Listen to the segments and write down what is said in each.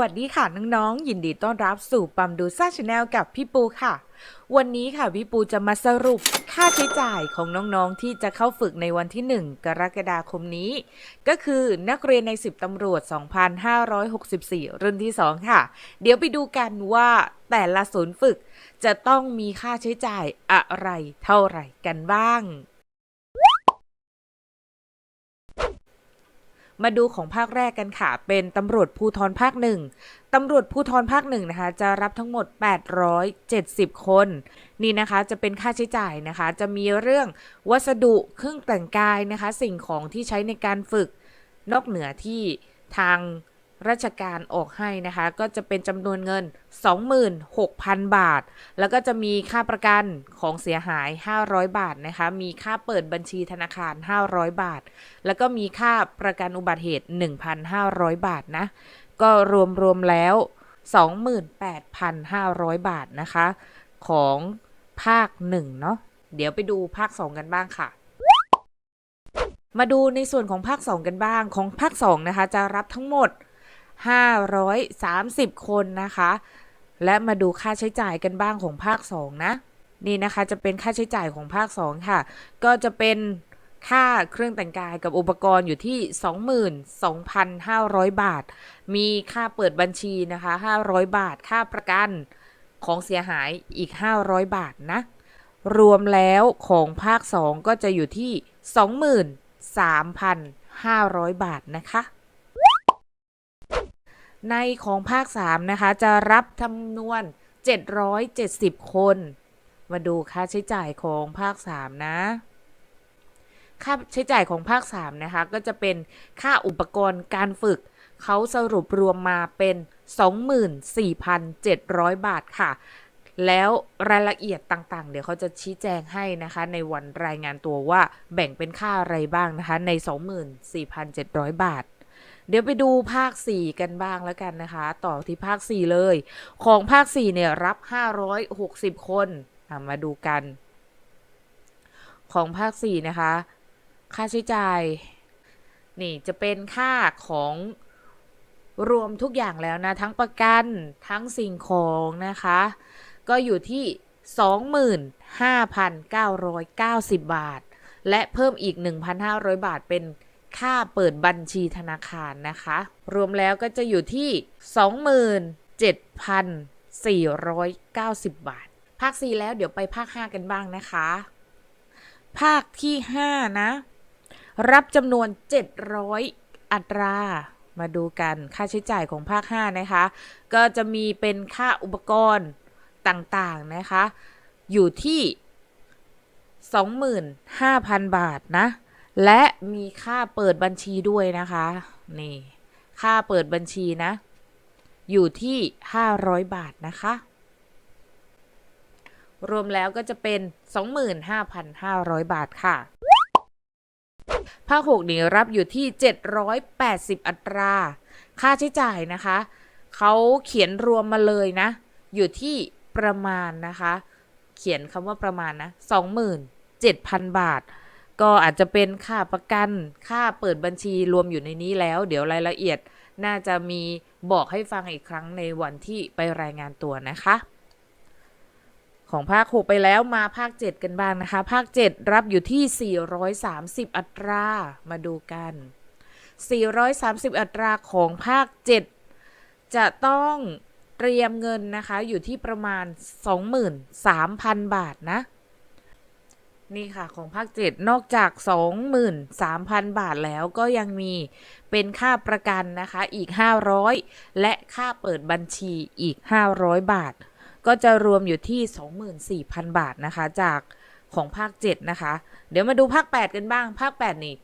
วัสดีค่ะน้องๆ ยินดีต้อนรับสู่ปั๊มดูซ่าชาแนลกับพี่ปูค่ะ วันนี้ค่ะพี่ปูจะมาสรุปค่าใช้จ่ายของน้องๆ ที่จะเข้าฝึกในวันที่ 1 กรกฎาคมนี้ ก็คือนักเรียนใน 10ตำรวจ 2564 รุ่นที่ 2 ค่ะ เดี๋ยวไปดูกันว่าแต่ละศูนย์ฝึกจะต้องมีค่าใช้จ่ายอะไรเท่าไหร่กันบ้าง มาดูของภาคแรกกันค่ะ เป็นตำรวจภูธรภาคหนึ่งตำรวจภูธรภาคหนึ่งนะคะ จะรับทั้งหมด 870 คน นี่นะคะจะเป็นค่าใช้จ่ายนะคะ จะมีเรื่องวัสดุเครื่องแต่งกายนะคะ สิ่งของที่ใช้ในการฝึกนอกเหนือที่ทาง ราชการออกให้นะคะ ก็จะเป็นจำนวนเงิน 26,000 บาท แล้วก็จะมีค่าประกันของเสียหาย 500 บาทนะคะ มีค่าเปิดบัญชีธนาคาร 500 บาท แล้วก็มีค่าประกันอุบัติเหตุ 1,500 บาทนะ ก็รวมรวมแล้ว 28,500 บาทนะคะ ของภาค 1 เนาะ เดี๋ยวไปดูภาค 2 กันบ้างค่ะมาดูในส่วนของภาค 2 กันบ้างของภาค 2 นะคะ จะรับทั้งหมด 530 คนนะคะ และมาดูค่าใช้จ่ายกันบ้างของภาค 2 นะ นี่นะคะจะเป็นค่าใช้จ่ายของภาค 2 ค่ะ ก็จะเป็นค่าเครื่องแต่งกายกับอุปกรณ์อยู่ที่ 22,500 บาท มีค่าเปิดบัญชีนะคะ 500 บาท ค่าประกันของเสียหายอีก 500 บาทนะ รวมแล้วของภาค 2 ก็จะอยู่ที่ 23,500 บาทนะคะ ในของภาค 3 นะคะ จะรับจำนวน 770 คน มาดูค่าใช้จ่ายของภาค 3 นะ ค่าใช้จ่ายของภาค 3 นะคะ ก็จะเป็นค่าอุปกรณ์การฝึก เขาสรุปรวมมาเป็น 24,700 บาทค่ะ แล้วรายละเอียดต่างๆ เดี๋ยวเขาจะชี้แจงให้นะคะ ในวันรายงานตัวว่าแบ่งเป็นค่าอะไรบ้างนะคะ ใน 24,700 บาท เดี๋ยวไปดูภาค 4 กันบ้างแล้วกันนะคะ ต่อที่ภาค 4 เลย ของภาค 4 เนี่ยรับ 560 คนมาดูกัน ของภาค 4 นะคะ ค่าใช้จ่าย นี่จะเป็นค่าของรวมทุกอย่างแล้วนะ ทั้งประกันทั้งสิ่งของนะคะ ก็อยู่ที่ 25,990 บาท และเพิ่มอีก 1,500 บาทเป็น ค่าเปิดบัญชีธนาคารนะคะ รวมแล้วก็จะอยู่ที่ 27,490 บาท ภาค 4 แล้วเดี๋ยวไปภาค 5 กันบ้างนะคะ ภาคที่ 5 นะ รับจำนวน 700 อัตรามาดูกันค่าใช้จ่ายของภาค 5 นะคะ ก็จะมีเป็นค่าอุปกรณ์ต่างๆนะคะ อยู่ที่ 25,000 บาทนะ และมีค่าเปิดบัญชีด้วยนะคะ นี่ ค่าเปิดบัญชีนะ อยู่ที่ 500 บาทนะคะ รวมแล้วก็จะเป็น 25,500 บาทค่ะภาค6นี่รับอยู่ที่ 780 อัตรา ค่าใช้จ่ายนะคะ เขาเขียนรวมมาเลยนะ อยู่ที่ประมาณนะคะ เขียนคำว่าประมาณนะ 27,000 บาท ก็อาจจะเป็นค่าประกันค่าเปิดบัญชีรวมอยู่ในนี้แล้ว เดี๋ยวรายละเอียดน่าจะมีบอกให้ฟังอีกครั้งในวันที่ไปรายงานตัวนะคะ ของภาค 6 ไปแล้วมาภาค 7 กันบ้างนะคะ ภาค 7 รับอยู่ที่ 430 อัตรามาดูกัน 430 อัตราของภาค 7 จะต้องเตรียมเงินนะคะอยู่ที่ประมาณ 23,000 บาทนะ นี่ค่ะของภาค7นอกจาก 23,000 บาทแล้วก็ยังมีเป็นค่าประกันนะคะอีก 500 และค่าเปิดบัญชีอีก 500 บาท ก็จะรวมอยู่ที่ 24,000 บาทนะคะจากของภาค 7 นะคะ เดี๋ยวมาดูภาค 8 กันบ้าง ภาค 8 นี่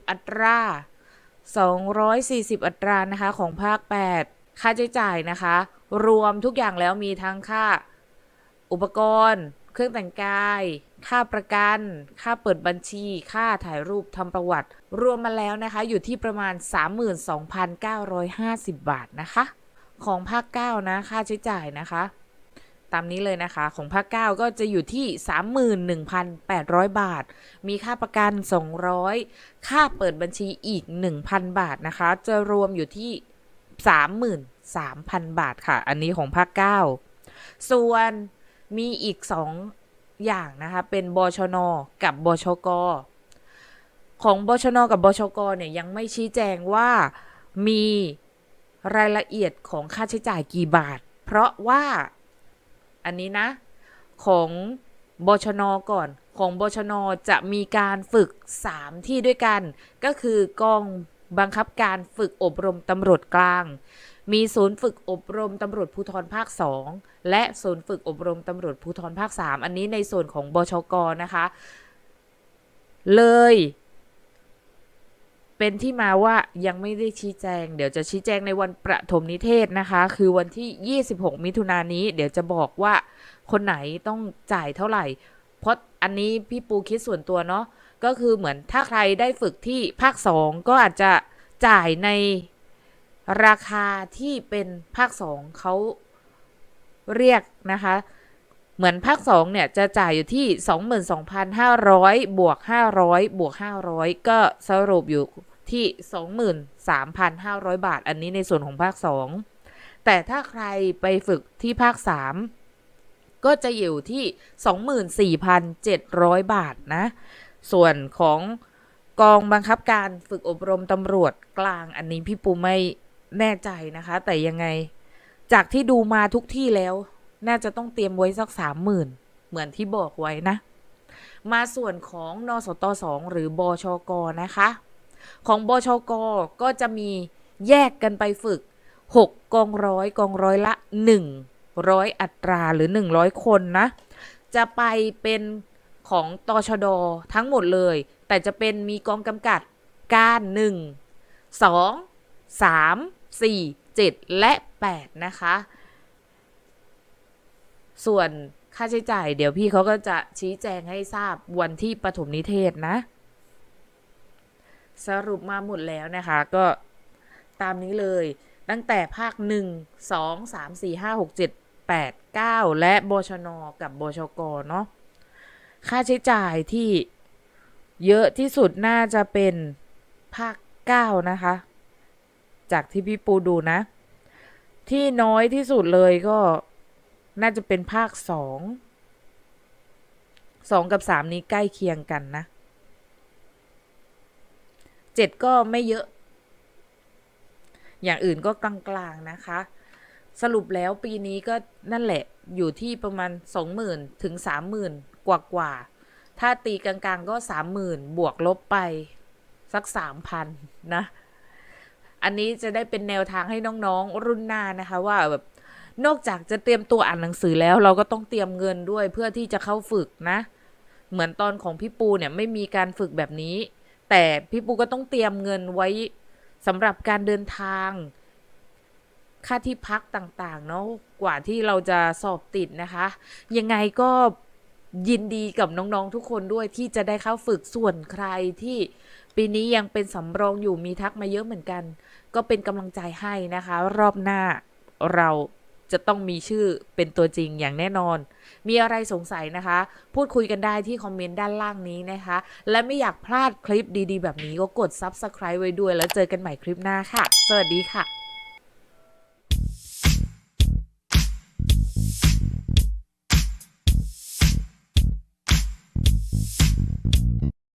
240 อัตรา 240 อัตรานะคะของภาค 8 ค่าใช้จ่ายนะคะ รวมทุกอย่างแล้วมีทั้งค่าอุปกรณ์ เครื่องแต่งกาย ค่าประกัน ค่าเปิดบัญชี ค่าถ่ายรูปทำประวัติ รวมมาแล้วนะคะ อยู่ที่ประมาณ 32,950 บาทนะคะ ของภาค9นะค่าใช้จ่ายนะคะ ตามนี้เลยนะคะ ของภาค9ก็จะอยู่ที่ 31,800 บาท มีค่าประกัน 200 ค่าเปิดบัญชีอีก 1,000 บาทนะคะ จะรวมอยู่ที่ 33,000 บาทค่ะ อันนี้ของภาค9ส่วนมีอีก 2 อย่างนะคะเป็นบชนกับบชก ของบชนกับบชกเนี่ยยังไม่ชี้แจงว่ามีรายละเอียดของค่าใช้จ่ายกี่บาท เพราะว่าอันนี้นะของบชนก่อนของบชนจะมีการฝึก 3 ที่ด้วยกัน ก็คือกองบังคับการฝึกอบรมตำรวจกลาง มีศูนย์ฝึกอบรมตำรวจภูธรภาค 2 และศูนย์ฝึกอบรมตำรวจภูธรภาค 3 อันนี้ในส่วนของบชกนะคะ เลย เป็นที่มาว่ายังไม่ได้ชี้แจง เดี๋ยวจะชี้แจงในวันประถมนิเทศนะคะ คือวันที่ 26 มิถุนายนนี้ เดี๋ยวจะบอกว่าคนไหนต้องจ่ายเท่าไหร่ เพราะอันนี้พี่ปูคิดส่วนตัวเนาะก็คือเหมือนถ้าใครได้ฝึกที่ภาค 2 ก็อาจจะจ่ายใน ราคาที่เป็นภาค2เขาเรียกนะคะ เหมือนภาค2เนี่ยจะจ่ายอยู่ที่ 22,500 บวก 500 บวก 500 ก็สรุปอยู่ที่ 23,500 บาท อันนี้ในส่วนของภาค2แต่ถ้าใครไปฝึกที่ภาค3ก็จะอยู่ที่ 24,700 บาทนะ ส่วนของกองบังคับการฝึกอบรมตำรวจกลางอันนี้พี่ปูไม่ แน่ใจนะคะ แต่ยังไง จากที่ดูมาทุกที่แล้ว น่าจะต้องเตรียมไว้สักสามหมื่นเหมือนที่บอกไว้นะ มาส่วนของนสตสองหรือบชกนะคะ ของบชกก็จะมีแยกกันไปฝึก 6 กองร้อยกองร้อยละ 100 อัตราหรือ 100 คนนะ จะไปเป็นของตชดทั้งหมดเลย แต่จะเป็นมีกองกำกับการ 1 2 3 4 7 และ 8 นะคะ ส่วนค่าใช้จ่ายเดี๋ยวพี่เขาก็จะชี้แจงให้ทราบวันที่ปฐมนิเทศนะ สรุปมาหมดแล้วนะคะ ก็ตามนี้เลย ตั้งแต่ภาค 1 2 3 4 5 6 7 8 9 และบชนกับบชกเนาะค่าใช้จ่ายที่เยอะที่สุดน่าจะเป็นภาค 9 นะคะ จากที่พี่ปูดูนะ ที่น้อยที่สุดเลยก็น่าจะเป็นภาคสองสองกับสามนี้ใกล้เคียงกันนะเจ็ดก็ไม่เยอะ อย่างอื่นก็กลางๆนะคะ สรุปแล้วปีนี้ก็นั่นแหละอยู่ที่ประมาณสองหมื่นถึงสามหมื่นกว่ากว่าๆถ้าตีกลางๆก็สามหมื่นบวกลบไปสักสามพันนะ อันนี้จะได้เป็นแนวทางให้น้องๆรุ่นหน้านะคะว่าแบบนอกจากจะเตรียมตัวอ่านหนังสือแล้วเราก็ต้องเตรียมเงินด้วยเพื่อที่จะเข้าฝึกนะ เหมือนตอนของพี่ปูเนี่ยไม่มีการฝึกแบบนี้ แต่พี่ปูก็ต้องเตรียมเงินไว้สำหรับการเดินทาง ค่าที่พักต่างๆ เนาะกว่าที่เราจะสอบติดนะคะ ยังไงก็ยินดีกับน้องๆทุกคนด้วยที่จะได้เข้าฝึกส่วนใครที่ ปีนี้ยังเป็นสำรองอยู่มีทักมาเยอะเหมือนกัน ก็เป็นกำลังใจให้นะคะ รอบหน้าเราจะต้องมีชื่อเป็นตัวจริงอย่างแน่นอน มีอะไรสงสัยนะคะ พูดคุยกันได้ที่คอมเมนต์ด้านล่างนี้นะคะ และไม่อยากพลาดคลิปดีๆ แบบนี้ก็กด Subscribe ไว้ด้วยแล้วเจอกันใหม่คลิปหน้าค่ะ สวัสดีค่ะ